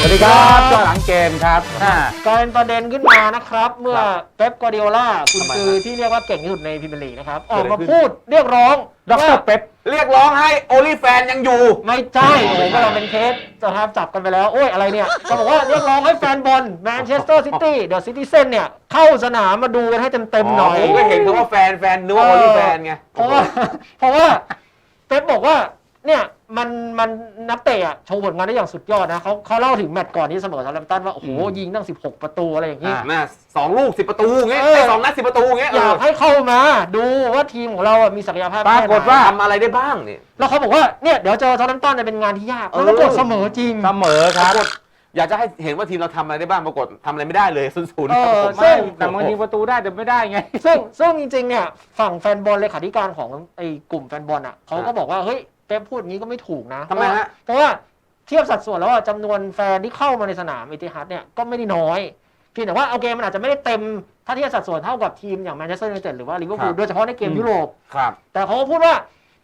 สวัสดีครับเจ้าหลังเกมครับอ่า กลายเป็นประเด็นขึ้นมานะครับ เมื่อครับเป๊ปกวาร์ดิโอลาคุณทำไมคือครับที่เรียกว่าเก่งที่สุดในพรีเมียร์ลีกนะครับอเกิอดกอะไรมาขึ้นพูดเรียกร้องดรว่าเป๊ป เรียกร้องให้โอลิแฟนยังอยู่ ไม่ใช่โอ้โหก็เราเป็นเคสจะทำจับกันไปแล้ว โอ้ยอะไรเนี่ย ก็บอกว่าเรียกร้องให้แฟนบอลแมนเชสเตอร์ซิตี้เดอะซิตี้เซนเนี่ย เข้าสนามมาดูกันให้เต็มๆหน่อย ผมก็เห็นเขาว่าแฟนแฟนนึกว่าโอลิแฟนไง เพราะว่าเพราะว่าเป๊ปบอกว่า เนี่ยมันมันนักเตะอะโชว์ผลงานได้อย่างสุดยอดนะเขาเขาเล่าถึงแมตช์ก่อนที่เสมอซาลัมตันว่า โอ้โห อืม ยิงตั้ง 16 ประตูอะไรอย่างนี้ อ่าน่ะสองลูกสิบประตูเงี้ยเออ ไอ้สองนัดสิบประตูเงี้ยอยากเออให้เข้ามาดูว่าทีมของเราอะมีศักยภาพปรากฏว่าทำอะไรได้บ้างเนี่ย แล้วเขาบอกว่าเนี่ยเดี๋ยวเจอซาลัมตันเนี่ยเป็นงานที่ยากเออแล้วปรากฏเสมอจริง เสมอคปรัราบกฏอยากจะให้เห็นว่าทีมเราทำอะไรได้บ้างปรากฏทำอะไรไม่ได้เลยศูนย์ศูนย์เออครับผมซึ่ไม่งแต่มันยิงประตูได้แต่ไม่ได้ไง ซึ่งซึ่งจริงๆเนี่ยฝั่งแฟนบอลเลขาธิการของไอ้กลุ่มแฟนบอลอะเขาก็บอกว่าเฮ้ย เป๊ปพูดอย่างนี้ก็ไม่ถูกนะทำไมฮะ เพราะว่าเทียบสัดส่วนแล้วอะจำนวนแฟนที่เข้ามาในสนามอิติฮัดเนี่ยก็ไม่ได้น้อยเพียงแต่ว่าโอเคมันอาจจะไม่ได้เต็มถ้าเทียบสัดส่วนเท่ากับทีมอย่างแมนเชสเตอร์ยูไนเต็ดหรือว่าลิเวอร์พูลโดยเฉพาะในเกมอืมยุโรป ครับ แต่เขาก็พูดว่า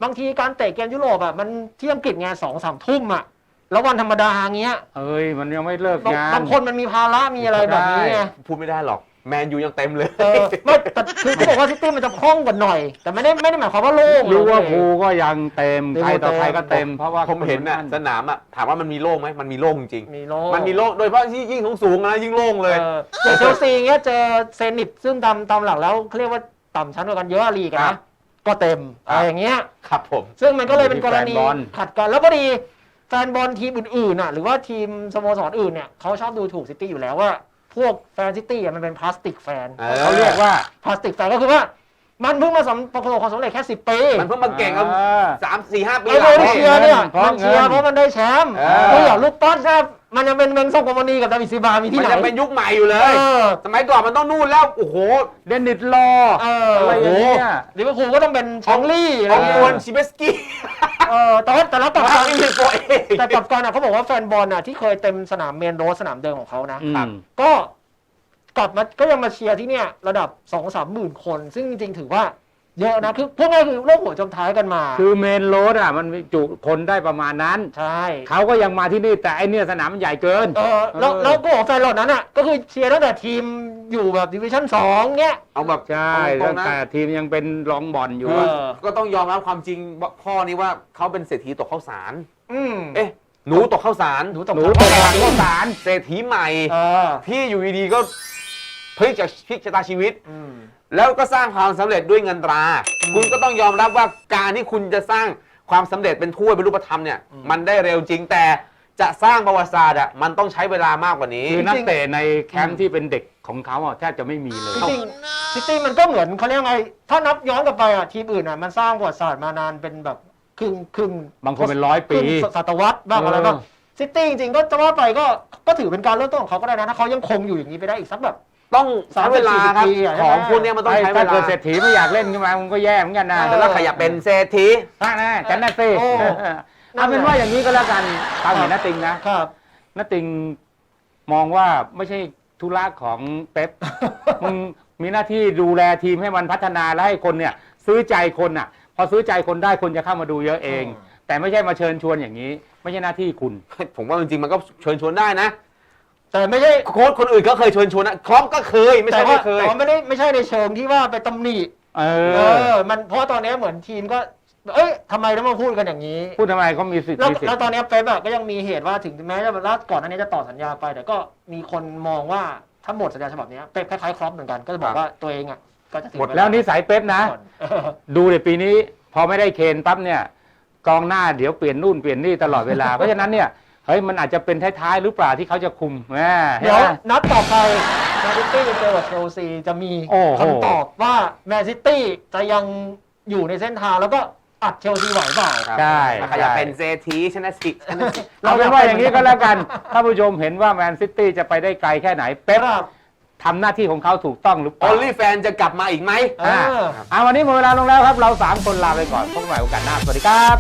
บางทีการเตะเกมยุโรปอะมันที่อังกฤษไงสองสามทุ่มอะ แล้ววันธรรมดาอย่างเงี้ยเอ้ยมันยังไม่เลิกบางงาน บางคนมันมีภาระมีอะไรแบบนี้ไง พูดไม่ได้หรอก แมนยูยังเต็มเลย เออไม่แต่คือเขาบอกว่าซิตี้มันจะคล่องกว่าหน่อย แต่ไม่ได้ไม่ได้หมายความว่าโล่งรู้ว่าเลยภูลก็ยังเต็มลิใครเวอร์ต่อเต็มใครก็เต็มเพราะว่าผมเห็นน่ะคสนามอะถามว่ามันมีโล่งไหมมันมีโล่งจริง มีโล่มันมีโล่งโดยเฉพาะที่ยิ่งสูงๆนะยิ่งโล่งเลยเอออย่างเชลซีเงี้ยเจอเซนิตซึ่งตามตามหลักแล้วเขาเรียกว่าต่ำชั้นกว่ากันเยอะอะลีกอะครันะบก็เต็มครับอะไรอย่างเงี้ยครับผม ซึ่งมันก็เลยเป็นกรณีแฟนบอลขัดกันแล้วพอดีแฟ นบอลทีมอื่นๆน่ะหรือว่าทีมสโมสรอื่นเนี่ยเขาชอบดูถูกซิตี้อยู่แล้วว่า พวกแฟนซิตี้อะมันเป็นพลาสติกแฟนเออ เขาเรียกว่าพลาสติกแฟนก็คือว่า มันเพิ่งมาสำประสบความสำเร็จแค่สิบปีมันเพิ่งมาเก่งเอาอ่าสามสี่ห้าปีไอ้หโบลังลินี่เชียเนี่ยเพราะมันเชียร์เงินเพราะมันได้แชมป์เออคืออย่างลูกป๊อตนะ มันยังเป็นเมงซงโกมานีกับดาวิดซิลบามีที่มันไหน จะเป็นยุคใหม่อยู่เลเอยอสมัยก่อนมันต้องนู่นแล้ว โอ้โห เดนนิสลอเอออะไรอย่างเงี้ย ลิเวอร์พูลก็ต้องเป็นชองลี่อะไรของเงี้กวนยชิเบสกี้เออแต่ว่าแต่ละกลับมากันอินเตอร์โปรเองแต่กลับกันอะเขาบอกว่าแฟนบอลอะที่เคยเต็มสนามเมนโรสสนามเดิมของเขานะ อืม ก็กลับมาก็ยังมาเชียร์ที่เนี่ย ระดับสองสามหมื่นคน ซึ่งจริงๆถือว่า เยอะนะคือพวกนี้คือโลกหัวจมท้ายกันมาคือเมนโรดอะมันจุคนได้ประมาณนั้น ใช่เขาก็ยังมาที่นี่แต่ไอเนี่ยสนามมันใหญ่เกินเออแล้วเออแล้วก็บอกแฟนเหล่านั้นอะก็คือเชียร์ตั้งแต่ทีมอยู่แบบดิวิชั่นสองเงี้ย เอาแบบใช่ตรตั้งงๆนะแต่ทีมยังเป็นรองบอลอยู่เออะอ ก็ต้องยอมรับความจริงว่าข้อนี้ว่าเขาเป็นเศรษฐีตกข้าวสาร อืมเอ๊ะหนูตกข้าวสารหนูตกหนูตกหลังข้าวสารเศรษฐีใหม่ เออที่อยู่ดีๆก็พลิกจากพลิกชะตาชีวิต อืม แล้วก็สร้างความสำเร็จด้วยเงินตราอืมคุณก็ต้องยอมรับว่าการที่คุณจะสร้างความสำเร็จเป็นถ้วยเป็นรูปธรรมเนี่ยอืมมันได้เร็วจริงแต่จะสร้างประวัติศาสตร์อะมันต้องใช้เวลามากกว่านี้ คือนักเตะในแคมอืป์มที่เป็นเด็กของเขาอะแทบจะไม่มีเลย จริงๆซิตี้มันก็เหมือนเขาเรียกไง ถ้านับย้อนกลับไปอะทีมอื่นอะมันสร้างประวัติศาสตร์มานานเป็นแบบครึ่งครึ่งบางคนเป็นร้อยปี ครึ่งศตวรรษบ้างเออออะไรบ้างซิตี้จริงๆก็จะว่าไปก็ก็ถือเป็นการเริ่มต้นของเขาก็ได้นะถ้าเขายังคงอยู่อย่างนี้ไปได้อีกสักแบบ ต้องใช้เวลาครับ 30-40ปีอะใช่ขไหมองพวกเนี้ยมันต้องไอ้ใช้เวถ้าลาเกิดเศรษฐีไม่อยากเล่นขึ้นมามันก็แย่เหมือนกันนะเออแต่แล้วใครอยากเป็นเศรษฐีถ้าแน่จันน่ะสิโอ้เอาเป็นว่าอย่างนี้ก็แล้วกันตามเห็นนาติงนะครับ นาติงมองว่าไม่ใช่ธุระของเป๊ป มึงมีหน้าที่ดูแลทีมให้มันพัฒนาและให้คนเนี่ย ซื้อใจคนอะ พอซื้อใจคนได้คนจะเข้ามาดูเยอะเอง อืม แต่ไม่ใช่มาเชิญชวนอย่างนี้ ไม่ใช่หน้าที่คุณ ผมว่าจริงๆมันก็เชิญชวนได้นะ แต่ไม่ใช่โค้ชคนอื่นก็เคยเชิญชวนนะครอปก็เคยไม่แต่ใช่ว่าไม่เคย แต่ว่าไม่ได้ไม่ใช่ในเชิงที่ว่าไปตำหนิเอเออ อมันเพราะว่าตอนนี้เหมือนทีมก็ เอ้ยทำไมต้องมาพูดกันอย่างนี้ พูดทำไมเขามีสิทธิ์แล้วมีสิทแล้วธิ์ตอนนี้เป๊ปอะก็ยังมีเหตุว่าถึงแม้จะล่าก่อนหน้านี้จะต่อสัญญาไปแต่ก็มีคนมองว่าถ้าหมดสัญญาฉบับนี้เป๊ปคล้ายๆครอปเหมือนกันก็จะบอกว่าตัวเองอะก็จะถึงหมดแล้วนิสัยเป๊ปนะ ก่อนเออ ดูเดี๋ยวปีนี้พอไม่ได้เคนปั๊บเนี่ย กองหน้าเดี๋ยวเปลี่ยนนู่นเปลี่ยนนี่ตลอดเวลา เพราะฉะนั้นเนี่ย เฮ้ยมันอาจจะเป็นท้ายๆหรือเปล่าที่เขาจะคุมแหมเห็นเดี๋ยวไหมนัดต่อไปแมนซิตี้จะเจอกับเชลซีจะมีโอ้โหคำตอบว่าแมนซิตี้จะยังอยู่ในเส้นทางแล้วก็อัดเชลซีไหวเปล่าครับใช่ใครอยากเป็นเศรษฐีชนะสิชนะสิเราเป็นว่าอย่างนี้ก็แล้วกันถ้าผู้ชมเห็นว่าแมนซิตี้จะไปได้ไกลแค่ไหนเป๊ปครับทำหน้าที่ของเขาถูกต้องหรือเปโอล่าลี่แฟนจะกลับมาอีกไหมเอออ่าวันนี้หมดเวลาลงแล้วครับ เราสามคนลาไปก่อนพบกันใหม่โอกาสหน้า สวัสดีครับ